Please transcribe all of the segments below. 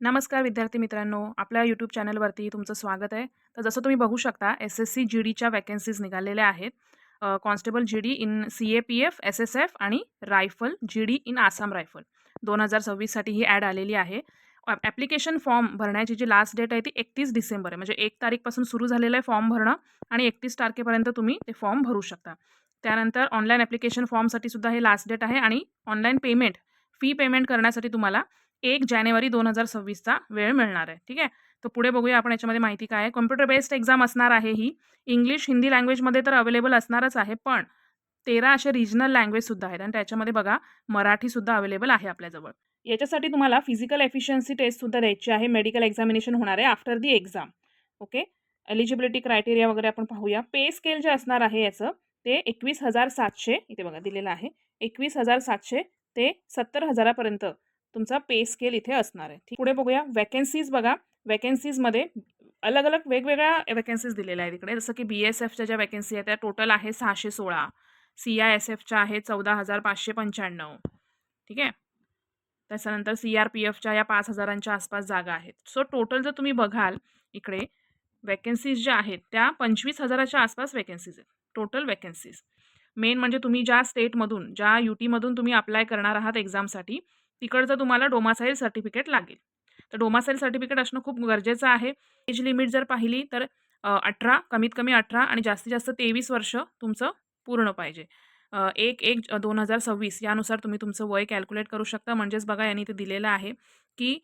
नमस्कार विद्यार्थी मित्रांनो आपल्या यूट्यूब चॅनलवरती तुमचं स्वागत आहे. तर जसं तुम्ही बघू शकता एस एस सी जी डीच्या वॅकन्सीज निघालेल्या आहेत. Constable G D in C A P F S S F आणि rifle G D in Assam rifle दोन हजार सव्वीससाठी ही ॲड आलेली आहे. ॲप्लिकेशन फॉर्म भरण्याची जी लास्ट डेट आहे ती एकतीस डिसेंबर आहे. म्हणजे एक तारीखपासून सुरू झालेलं आहे फॉर्म भरणं आणि एकतीस तारखेपर्यंत तुम्ही ते फॉर्म भरू शकता. त्यानंतर ऑनलाईन ॲप्लिकेशन फॉर्मसाठी सुद्धा हे लास्ट डेट आहे आणि ऑनलाईन पेमेंट फी पेमेंट करण्यासाठी तुम्हाला एक जानेवारी दोन हजार सव्वीसचा वेळ मिळणार आहे. ठीक आहे? तर पुढे बघूया आपण याच्यामध्ये माहिती काय आहे. कम्प्युटर बेस्ड एक्झाम असणार आहे ही. इंग्लिश हिंदी लँग्वेजमध्ये तर अवेलेबल असणारच आहे पण तेरा असे रिजनल लँग्वेजसुद्धा आहेत. आणि त्याच्यामध्ये बघा मराठीसुद्धा अवेलेबल आहे आपल्याजवळ. याच्यासाठी तुम्हाला फिजिकल एफिशियन्सी टेस्टसुद्धा द्यायची आहे. मेडिकल एक्झामिनेशन होणार आहे after the exam okay eligibility criteria वगैरे आपण पाहूया. पे स्केल जे असणार आहे याचं ते एकवीस हजार सातशे इथे बघा दिलेलं आहे. एकवीस हजार सातशे ते सत्तर हजारापर्यंत तुमचा पे स्केल इथे असणार आहे. ठीक पुढे बघूया. वॅकन्सीज बघा. वॅकन्सीजमध्ये अलग अलग वेगवेगळ्या वॅकन्सीज दिलेल्या आहेत इकडे. जसं की बी एस एफच्या ज्या वॅकन्सी आहेत त्या टोटल आहे सहाशे सोळा. सी आय एस एफच्या आहे चौदा हजार पाचशे पंच्याण्णव. ठीक आहे? त्याच्यानंतर सी आर पी एफच्या या पाच हजारांच्या आसपास जागा आहेत. सो टोटल जर तुम्ही बघाल इकडे वॅकन्सीज ज्या आहेत त्या पंचवीस हजाराच्या आसपास वॅकन्सीज आहेत. टोटल वॅकन्सीज मेन म्हणजे तुम्ही ज्या स्टेटमधून ज्या यू टीमधून तुम्ही अप्लाय करणार आहात एक्झामसाठी तिकडचं तुम्हाला डोमासाईल सर्टिफिकेट लागेल. तर डोमासाईल सर्टिफिकेट असणं खूप गरजेचं आहे. एज लिमिट जर पाहिली तर अठरा कमीत कमी अठरा आणि जास्तीत जास्त तेवीस वर्ष तुमचं पूर्ण पाहिजे. एक एक दोन हजार सव्वीस यानुसार तुम्ही तुमचं वय कॅल्क्युलेट करू शकता. म्हणजेच बघा यांनी ते दिलेलं आहे की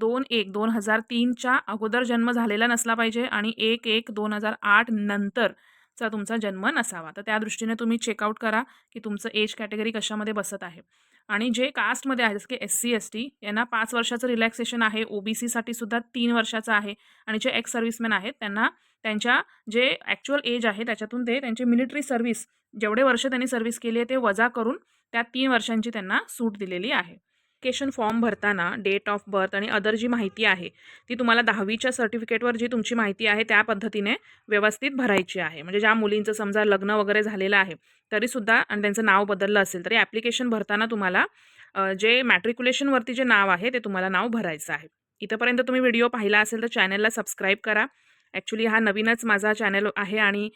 दोन एक दोन हजार तीनच्या अगोदर जन्म झालेला नसला पाहिजे आणि एक एक दोन हजार आठ नंतरचा तुमचा जन्म नसावा. तर त्या दृष्टीने तुम्ही चेकआउट करा की तुमचं एज कॅटेगरी कशामध्ये बसत आहे. आणि जे कास्टमध्ये आहे जसं की एस सी एस टी यांना पाच वर्षाचं रिलॅक्सेशन आहे ओ बी सीसाठी सुद्धा तीन वर्षाचं आहे आणि जे एक्स सर्व्हिसमॅन आहेत त्यांना त्यांच्या जे ॲक्च्युअल एज आहे त्याच्यातून ते त्यांची मिलिटरी सर्व्हिस जेवढे वर्ष त्यांनी सर्व्हिस केली आहे ते वजा करून त्या तीन वर्षांची त्यांना सूट दिलेली आहे. ॲप्लिकेशन फॉर्म भरताना डेट ऑफ बर्थ आणि अदर जी माहिती आहे ती तुम्हाला दहावीच्या सर्टिफिकेटवर जी तुमची माहिती आहे त्या पद्धतीने व्यवस्थित भरायची आहे. म्हणजे ज्या मुलींचं समजा लग्न वगैरे झालेलं आहे तरीसुद्धा आणि त्यांचं नाव बदललं असेल तरी ॲप्लिकेशन भरताना तुम्हाला जे मॅट्रिक्युलेशनवरती जे नाव आहे ते तुम्हाला नाव भरायचं आहे. इथंपर्यंत तुम्ही व्हिडिओ पाहिला असेल तर चॅनलला सबस्क्राईब करा. ॲक्च्युली हा नवीनच माझा चॅनल आहे आणि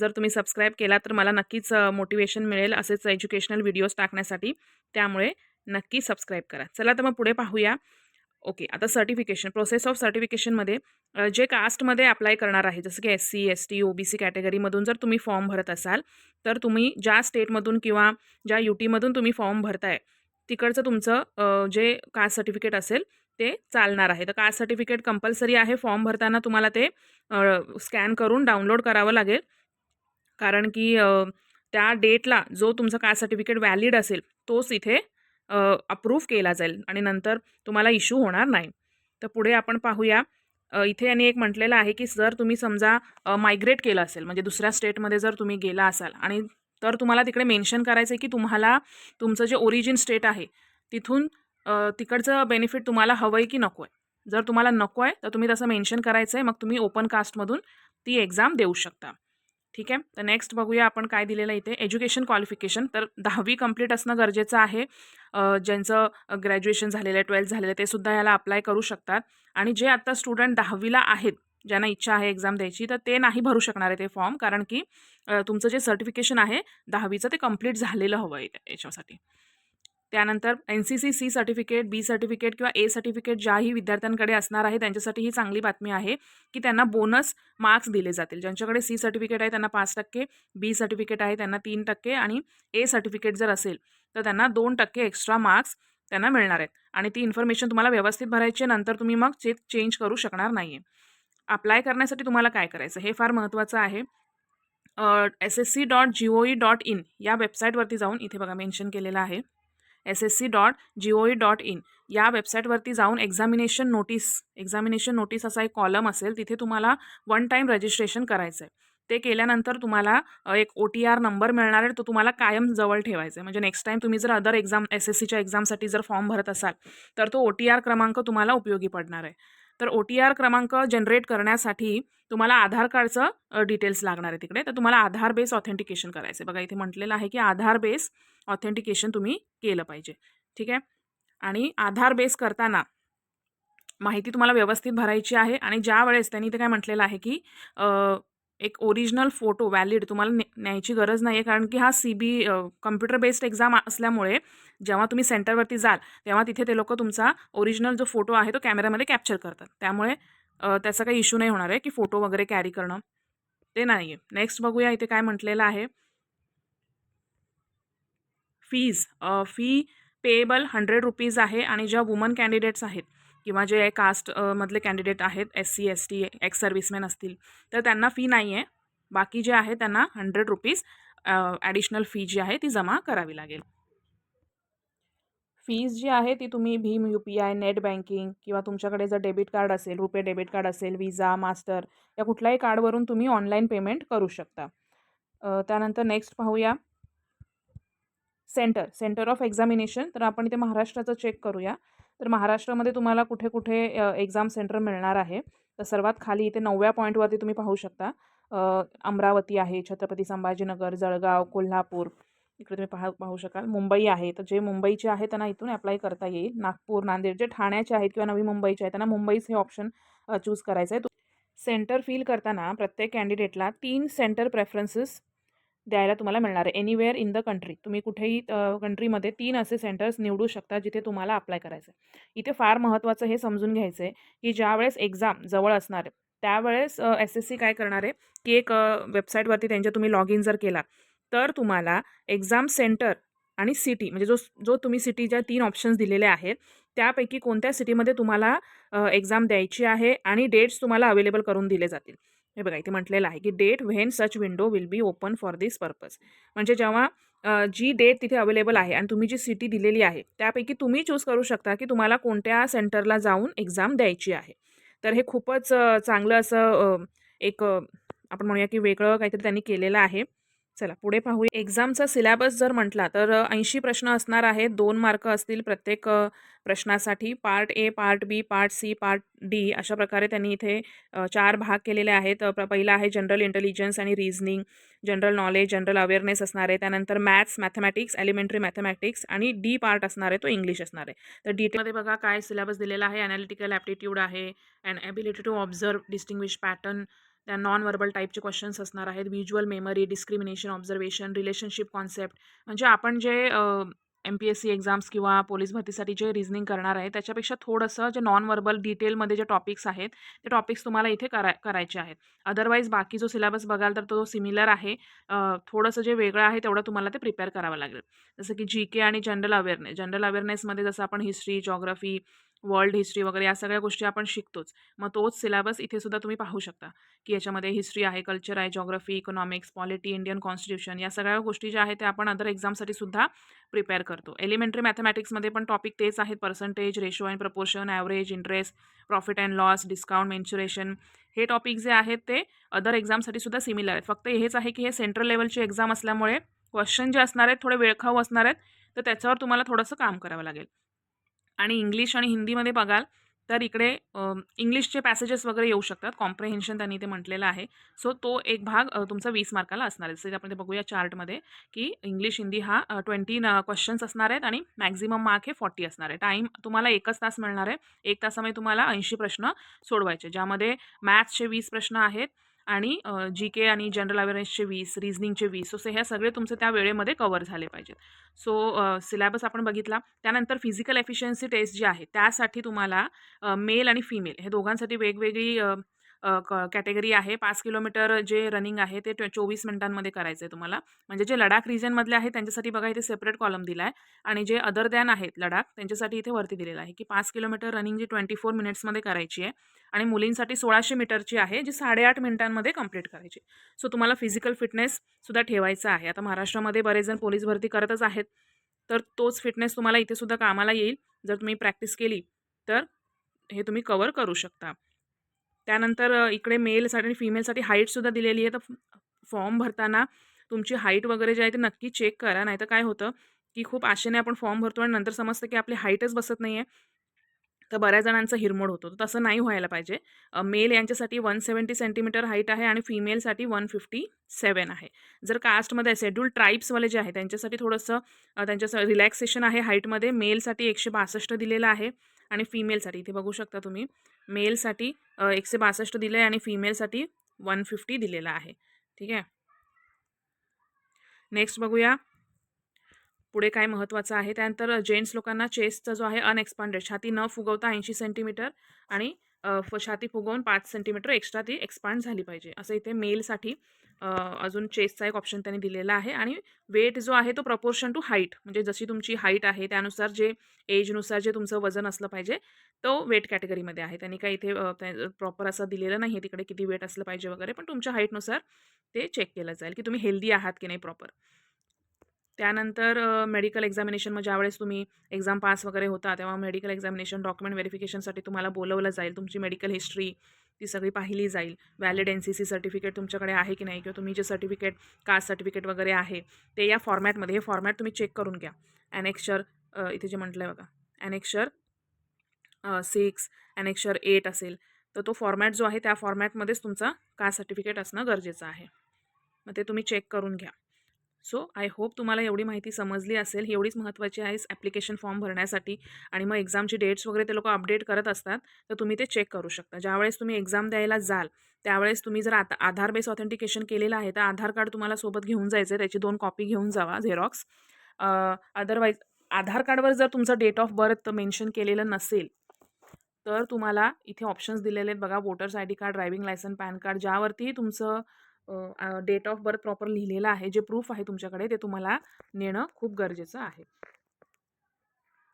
जर तुम्ही सबस्क्राईब केला तर मला नक्कीच मोटिवेशन मिळेल असेच एज्युकेशनल व्हिडिओज टाकण्यासाठी. त्यामुळे नक्की सबस्क्राईब करा. चला तर मग पुढे पाहूया. ओके आता सर्टिफिकेशन प्रोसेस ऑफ सर्टिफिकेशनमध्ये जे कास्टमध्ये अप्लाय करणार आहे जसं की S C S T O B C कॅटेगरीमधून जर तुम्ही फॉर्म भरत असाल तर तुम्ही ज्या स्टेटमधून किंवा ज्या यू टीमधून तुम्ही फॉर्म भरताय तिकडचं तुमचं जे कास्ट सर्टिफिकेट असेल ते चालणार आहे. तर कास्ट सर्टिफिकेट कंपल्सरी आहे फॉर्म भरताना तुम्हाला ते स्कॅन करून डाउनलोड करावं लागेल. कारण की त्या डेटला जो तुमचं कास्ट सर्टिफिकेट व्हॅलिड असेल तोच इथे अप्रूव्ह केला जाईल आणि नंतर तुम्हाला इश्यू होणार नाही. तर पुढे आपण पाहूया इथे यांनी एक म्हटलेलं आहे की जर तुम्ही समजा मायग्रेट केलं असेल म्हणजे दुसऱ्या स्टेटमध्ये जर तुम्ही गेला असाल आणि तर तुम्हाला तिकडे मेन्शन करायचं आहे की तुम्हाला तुमचं जे ओरिजिन स्टेट आहे तिथून तिकडचं बेनिफिट तुम्हाला हवं आहे की नको आहे जर तुम्हाला नको आहे तर तुम्ही तसं मेन्शन करायचं आहे मग तुम्ही ओपन कास्टमधून ती एक्झाम देऊ शकता. ठीक आहे? तर नेक्स्ट बघूया आपण काय दिलेलं इथे. एज्युकेशन क्वालिफिकेशन तर दहावी कंप्लीट असणं गरजेचं आहे. ज्यांचं ग्रॅज्युएशन झालेलं आहे ट्वेल्थ झालेलं आहे ते सुद्धा याला अप्लाय करू शकतात. आणि जे आत्ता स्टुडंट दहावीला आहेत ज्यांना इच्छा आहे एक्झाम द्यायची तर ते नाही भरू शकणार आहे ते फॉर्म कारण की तुमचं जे सर्टिफिकेशन आहे दहावीचं ते कंप्लीट झालेलं हवं आहे याच्यासाठी. त्यानंतर N C C C certificate B certificate किंवा ए सर्टिफिकेट ज्याही विद्यार्थ्यांकडे असणार आहे त्यांच्यासाठी ही चांगली बातमी आहे की त्यांना बोनस मार्क्स दिले जातील. ज्यांच्याकडे सी सर्टिफिकेट आहे त्यांना पाच टक्के बी सर्टिफिकेट आहे त्यांना तीन टक्के आणि ए सर्टिफिकेट जर असेल तर त्यांना दोन टक्के एक्स्ट्रा मार्क्स त्यांना मिळणार आहेत. आणि ती इन्फॉर्मेशन तुम्हाला व्यवस्थित भरायची नंतर तुम्ही मग चे चेंज करू शकणार नाही आहे अप्लाय करण्यासाठी तुम्हाला काय करायचं? हे फार महत्त्वाचं आहे. S S C dot G O E dot in या वेबसाईटवरती जाऊन इथे बघा मेन्शन केलेलं आहे. S S C dot G O E dot in या वेबसाईटवरती जाऊन एक्झामिनेशन नोटीस एक्झामिनेशन नोटीस असा एक कॉलम असेल तिथे तुम्हाला वन टाईम रजिस्ट्रेशन करायचं आहे ते केल्यानंतर तुम्हाला एक ओ टी आर नंबर मिळणार आहे तो तुम्हाला कायम जवळ ठेवायचा आहे म्हणजे नेक्स्ट टाईम तुम्ही जर अदर एक्झाम एस एस सीच्या एक्झामसाठी जर फॉर्म भरत असाल तर तो ओ टी आर क्रमांक तुम्हाला उपयोगी पडणार आहे. तर ओ टी आर क्रमांक जनरेट करण्यासाठी तुम्हाला आधार कार्डचं डिटेल्स लागणार आहे तिकडे. तर तुम्हाला आधार बेस ऑथेंटिकेशन करायचं आहे बघा इथे म्हटलेलं आहे की आधार बेस ऑथेंटिकेशन तुम्ही केलं पाहिजे. ठीक आहे? आणि आधार बेस करताना माहिती तुम्हाला व्यवस्थित भरायची आहे. आणि ज्यावेळेस त्यांनी ते काय म्हटलेलं आहे की एक ओरिजिनल फोटो व्हॅलिड तुम्हाला ने न्यायची गरज नाही आहे कारण की हा C B computer based exam असल्यामुळे जेव्हा तुम्ही सेंटरवरती जाल तेव्हा तिथे ते लोक तुमचा ओरिजिनल जो फोटो आहे तो कॅमेऱ्यामध्ये कॅप्चर करतात. त्यामुळे त्याचा काही इश्यू नाही होणार आहे की फोटो वगैरे कॅरी करणं. ते नाही आहे नेक्स्ट बघूया इथे काय म्हटलेलं आहे. Fees fee payable hundred rupees आहे आणि ज्या वुमन कॅन्डिडेट्स आहेत किंवा जे कास्ट मधले कॅन्डिडेट आहेत S C S T ex serviceman असतील तर त्यांना फी नाही आहे बाकी जे आहे त्यांना हंड्रेड रुपीज ॲडिशनल फी जी आहे ती जमा करावी लागेल. फीज जी आहे ती तुम्ही Bhim U P I net banking किंवा तुमच्याकडे जर डेबिट कार्ड असेल रुपे डेबिट कार्ड असेल विजा मास्टर या कुठल्याही कार्डवरून तुम्ही ऑनलाईन पेमेंट करू शकता. त्यानंतर नेक्स्ट पाहूया. सेंटर सेंटर ऑफ एक्झामिनेशन तर आपण इथे महाराष्ट्राचं चेक करूया. तर महाराष्ट्रामध्ये तुम्हाला कुठे कुठे एक्झाम सेंटर मिळणार आहे. तर सर्वात खाली इथे नवव्या पॉईंटवरती तुम्ही पाहू शकता. अमरावती आहे छत्रपती संभाजीनगर जळगाव कोल्हापूर. इकडे तुम्ही पाहा पाहू शकाल. मुंबई आहे. तर जे मुंबईचे आहे त्यांना इथून अप्लाय करता येईल. नागपूर नांदेड जे ठाण्याचे आहेत किंवा नवी मुंबईचे आहेत त्यांना मुंबईच हे ऑप्शन चूज करायचं आहे सेंटर फिल करताना प्रत्येक कॅन्डिडेटला तीन सेंटर प्रेफरन्सेस द्यायला तुम्हाला मिळणार आहे. एनिवेअर इन द कंट्री तुम्ही कुठेही कंट्रीमध्ये तीन असे सेंटर्स निवडू शकता जिथे तुम्हाला अप्लाय करायचं आहे इथे फार महत्त्वाचं हे समजून घ्यायचं आहे की ज्यावेळेस एक्झाम जवळ असणार आहे त्यावेळेस एस एस सी काय करणार आहे की एक वेबसाईटवरती त्यांच्या तुम्ही लॉग इन जर केला तर तुम्हाला एक्झाम सेंटर आणि सिटी म्हणजे जो जो तुम्ही सिटीच्या तीन ऑप्शन्स दिलेले आहेत त्यापैकी कोणत्या सिटीमध्ये तुम्हाला एक्झाम द्यायची आहे आणि डेट्स तुम्हाला अवेलेबल करून दिले जातील. हे बघा इथे म्हटलेलं आहे की date when such window will be open for this purpose म्हणजे जेव्हा जी डेट तिथे अवेलेबल आहे आणि तुम्ही जी सिटी दिलेली आहे त्यापैकी तुम्ही चूज करू शकता की तुम्हाला कोणत्या सेंटरला जाऊन एक्झाम द्यायची आहे. तर हे खूपच चांगलं असं एक आपण म्हणूया की वेगळं काहीतरी त्यांनी केलेलं आहे. चला पुढे पाहूया. एक्झामचा सिलॅबस जर म्हटला तर ऐंशी प्रश्न असणार आहेत. दोन मार्क असतील प्रत्येक प्रश्नासाठी. Part A part B part C part D अशा प्रकारे त्यांनी इथे चार भाग केलेले आहेत. प्र- पहिला आहे जनरल इंटेलिजन्स आणि reasoning general knowledge general awareness असणार आहे. त्यानंतर मॅथ्स मॅथमॅटिक्स एलिमेंटरी मॅथमॅटिक्स आणि डी पार्ट असणार आहे. तो इंग्लिश असणार आहे. तर डिटेलमध्ये बघा काय सिलेबस दिलेला आहे. अनालिटिकल ॲप्टिट्यूड आहे. And ability to observe distinguish pattern त्या नॉन वर्बल टाईपचे क्वेश्चन्स असणार आहेत. Visual memory discrimination observation relationship concept म्हणजे आपण जे M P S C exams किंवा पोलीस भरतीसाठी जे रिझनिंग करणार आहे त्याच्यापेक्षा थोडंसं जे नॉन वर्बल डिटेलमध्ये जे टॉपिक्स आहेत ते टॉपिक्स तुम्हाला इथे करा करायचे आहेत. अदरवाईज बाकी जो सिलेबस बघाल तर तो सिमिलर आहे. थोडंसं जे वेगळं आहे तेवढं तुम्हाला ते प्रिपेअर करावं लागेल. जसं की जी के आणि जनरल अवेअरनेस जनरल अवेअरनेसमध्ये जसं आपण हिस्ट्री जॉग्रफी वर्ल्ड हिस्ट्री वगैरे या सगळ्या गोष्टी आपण शिकतोच. मग तोच सिलेबस इथे सुद्धा तुम्ही पाहू शकता की याच्यामध्ये हिस्ट्री आहे कल्चर आहे geography economics polity Indian constitution या सगळ्या गोष्टी ज्या आहेत त्या आपण अदर एक्झामसाठी सुद्धा प्रिपेअर करतो. एलिमेंटरी मॅथमॅटिक्समध्ये पण टॉपिक तेच आहेत percentage ratio and proportion average interest profit and loss discount mensuration हे टॉपिक जे आहेत ते अदर एक्झामसाठी सुद्धा सिमिलर आहेत. फक्त हेच आहे की हे सेंट्रल लेवलची एक्झाम असल्यामुळे क्वेश्चन जे असणार आहेत थोडे वेळखाऊ असणार आहेत तर त्याच्यावर तुम्हाला थोडंसं काम करावं लागेल. आणि इंग्लिश आणि हिंदीमध्ये बघाल तर इकडे इंग्लिशचे पॅसेजेस वगैरे येऊ शकतात. कॉम्प्रेहेन्शन त्यांनी ते म्हटलेलं आहे. सो तो एक भाग तुमचा वीस मार्काला असणार आहे. जसं आपण ते बघूया चार्टमध्ये की इंग्लिश हिंदी हा ट्वेंटी क्वेश्चन्स असणार आहेत आणि मॅक्झिमम मार्क हे फॉर्टी असणार आहे. टाईम तुम्हाला एकच तास मिळणार आहे. एक तासामध्ये तुम्हाला ऐंशी प्रश्न सोडवायचे ज्यामध्ये मॅथ्सचे वीस प्रश्न आहेत. आणि जी के आणि जनरल अवेअरनेसचे वीस रिझनिंगचे वीस सो हे सगळे तुमचे त्या वेळेमध्ये कवर झाले पाहिजेत. सो सिलेबस आपण बघितला. त्यानंतर फिजिकल एफिशियन्सी टेस्ट जी आहे त्यासाठी तुम्हाला मेल आणि फिमेल हे दोघांसाठी वेगवेगळी कॅटेगरी आहे. पाच किलोमीटर जे रनिंग आहे ते ट्वे चोवीस मिनिटांमध्ये करायचं आहे तुम्हाला. म्हणजे जे लडाख रिजनमधले आहेत त्यांच्यासाठी बघा इथे सेपरेट कॉलम दिला आहे आणि जे अदर दॅन आहेत लडाख त्यांच्यासाठी इथे वरती दिलेलं आहे की पाच किलोमीटर रनिंग जी ट्वेंटी फोर मिनिट्समध्ये करायची आहे आणि मुलींसाठी सोळाशे मीटरची आहे जी साडेआठ मिनिटांमध्ये कंप्लीट करायची सो तुम्हाला फिजिकल फिटनेससुद्धा ठेवायचा आहे. आता महाराष्ट्रामध्ये बरेच जण पोलीस भरती करतच आहेत. तर तोच फिटनेस तुम्हाला इथेसुद्धा कामाला येईल. जर तुम्ही प्रॅक्टिस केली तर हे तुम्ही कवर करू शकता. त्यानंतर इकडे मेलसाठी आणि फिमेलसाठी हाईटसुद्धा दिलेली आहे. तर फॉर्म भरताना तुमची हाईट वगैरे जे आहे ते नक्की चेक करा. नाहीतर काय होतं की खूप आशेने आपण फॉर्म भरतो आणि नंतर समजतं की आपली हाईटच बसत नाही आहे तर बऱ्याच जणांचा हिरमोड होतो. तर तसं नाही व्हायला पाहिजे. मेल यांच्यासाठी वन सेवन्टी सेंटीमीटर हाईट आहे आणि फिमेलसाठी वन फिफ्टी सेवन आहे. जर कास्टमध्ये शेड्यूल ट्राईब्सवाले जे आहे त्यांच्यासाठी थोडंसं अ, त्यांच्या रिलॅक्सेशन आहे हाईटमध्ये. मेलसाठी एकशे बासष्ट दिलेलं आहे आणि फिमेलसाठी. इथे बघू शकता तुम्ही. मेलसाठी एकशे बासष्ट दिलं आहे आणि फिमेलसाठी वन फिफ्टी दिलेलं आहे. ठीक आहे? नेक्स्ट बघूया. पुढे काय महत्त्वाचं आहे? त्यानंतर जेंट्स लोकांना चेस्टचा जो आहे अनएक्सपांडेड छाती न फुगवता ऐंशी सेंटीमीटर आणि फ छाती फुगवून पाच सेंटीमीटर एक्स्ट्रा ती एक्सपांड झाली पाहिजे. असं इथे मेलसाठी अजून चेस्टचा एक ऑप्शन त्यांनी दिलेला आहे आणि वेट जो आहे तो प्रपोर्शन टू हाईट म्हणजे जशी तुमची हाईट आहे त्यानुसार जे एजनुसार जे तुमचं वजन असलं पाहिजे तो वेट कॅटेगरीमध्ये आहे. त्यांनी काही इथे प्रॉपर असं दिलेलं नाही आहे तिकडे किती वेट असलं पाहिजे वगैरे पण तुमच्या हाईटनुसार ते चेक केलं जाईल की तुम्ही हेल्दी आहात की नाही प्रॉपर त्यानंतर मेडिकल एक्झामिनेशन मग ज्यावेळेस तुम्ही एक्झाम पास वगैरे होता तेव्हा मेडिकल एक्झामिनेशन डॉक्युमेंट व्हेरिफिकेशनसाठी तुम्हाला बोलवलं जाईल तुमची मेडिकल हिस्ट्री ती सगळी पाहिली जाईल. Valid N C C certificate तुमच्याकडे आहे की नाही किंवा तुम्ही जे सर्टिफिकेट कास्ट सर्टिफिकेट वगैरे आहे ते या फॉर्मॅटमध्ये हे फॉर्मॅट तुम्ही चेक करून घ्या. ॲनेक्शर इथे जे म्हटलं आहे बघा ॲनेक्शर सिक्स ॲनेक्शर एट असेल. तर तो फॉर्मॅट जो आहे त्या फॉर्मॅटमध्येच तुमचा कास्ट सर्टिफिकेट असणं गरजेचं आहे. मग ते तुम्ही चेक करून घ्या. सो आय होप तुम्हाला एवढी माहिती समजली असेल. एवढीच महत्त्वाची आहे ॲप्लिकेशन फॉर्म भरण्यासाठी आणि मग एक्झामची डेट्स वगैरे ते लोक अपडेट करत असतात. तर तुम्ही ते चेक करू शकता. ज्यावेळेस तुम्ही एक्झाम द्यायला जाल त्यावेळेस तुम्ही जर आता आधार बेस ऑथेंटिकेशन केलेलं आहे तर आधार कार्ड तुम्हाला सोबत घेऊन जायचं आहे त्याची दोन कॉपी घेऊन जावा झेरॉक्स. अदरवाईज आधार कार्डवर जर तुमचं डेट ऑफ बर्थ मेन्शन केलेलं नसेल तर तुम्हाला इथे ऑप्शन्स दिलेले आहेत बघा. Voters I D card driving licence PAN card ज्यावरती तुमचं डेट ऑफ बर्थ प्रॉपर लिहिलेलं आहे. जे प्रूफ आहे तुमच्याकडे ते तुम्हाला नेणं खूप गरजेचं आहे.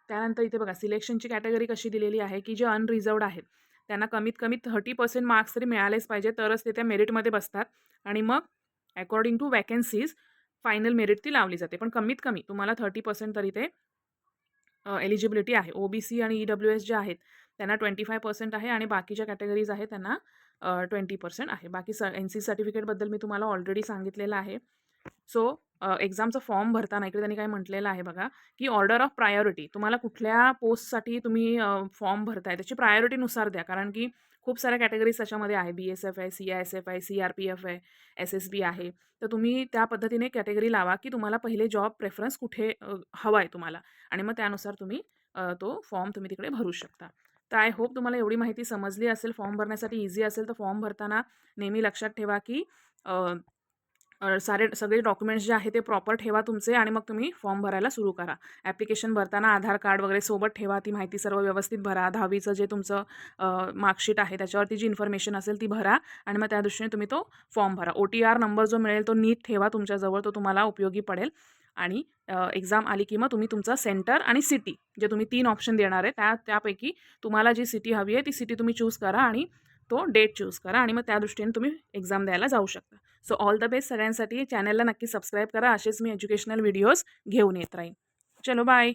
त्यानंतर इथे बघा सिलेक्शनची कॅटेगरी कशी दिलेली आहे की जे अनरिझर्वड आहेत. त्यांना कमीत कमी थर्टी पर्सेंट मार्क्स तरी मिळालेच पाहिजे तरच ते त्या मेरिटमध्ये बसतात. आणि मग according to vacancies final merit ती लावली जाते. पण कमीत कमी तुम्हाला थर्टी पर्सेंट तरी ते एलिजिबिलिटी आहे. ओ बी सी आणि ई डब्ल्यू एस जे आहेत त्यांना ट्वेंटी फाय पर्सेंट आहे आणि बाकीच्या कॅटेगरीज आहेत त्यांना ट्वेंटी पर्सेंट आहे. बाकी स एन सी सर्टिफिकेटबद्दल मी तुम्हाला ऑलरेडी सांगितलेलं आहे. सो एक्झामचा फॉर्म भरताना इकडे त्यांनी काय म्हटलेलं आहे बघा की ऑर्डर ऑफ प्रायोरिटी. तुम्हाला कुठल्या पोस्टसाठी तुम्ही फॉर्म भरताय त्याची प्रायोरिटीनुसार द्या. कारण की खूप साऱ्या कॅटेगरीज त्याच्यामध्ये आहे. बी एस एफ आहे सी आय एस एफ आहे सी आर पी एफ आहे एस एस बी आहे. तर तुम्ही त्या पद्धतीने कॅटेगरी लावा की तुम्हाला पहिले जॉब प्रेफरन्स कुठे हवा आहे तुम्हाला. आणि मग त्यानुसार तुम्ही तो फॉर्म तुम्ही तिकडे भरू शकता. तर आय होप तुम्हाला एवढी माहिती समजली असेल फॉर्म भरण्यासाठी इझी असेल तर फॉर्म भरताना नेहमी लक्षात ठेवा की सारे सगळे डॉक्युमेंट्स जे आहे ते प्रॉपर ठेवा तुमचे आणि मग तुम्ही फॉर्म भरायला सुरू करा. ॲप्लिकेशन भरताना आधार कार्ड वगैरे सोबत ठेवा ती माहिती सर्व व्यवस्थित भरा. दहावीचं जे तुमचं मार्कशीट आहे त्याच्यावरती जी इन्फॉर्मेशन असेल ती भरा आणि मग त्या दृष्टीने तुम्ही तो फॉर्म भरा. ओ टी आर नंबर जो मिळेल तो नीट ठेवा तुमच्याजवळ तो तुम्हाला उपयोगी पडेल. आणि एक्झाम आली की मग तुम्ही तुमचं सेंटर आणि सिटी जे तुम्ही तीन ऑप्शन देणार आहे त्या त्यापैकी तुम्हाला जी सिटी हवी आहे ती सिटी तुम्ही चूज करा आणि तो डेट चूज करा आणि मग त्या दृष्टीने तुम्ही एक्झाम द्यायला जाऊ शकता. सो ऑल द बेस्ट सगळ्यांसाठी. चॅनलला नक्की सबस्क्राईब करा. असेच मी एज्युकेशनल व्हिडिओज घेऊन येत राहीन. चलो बाय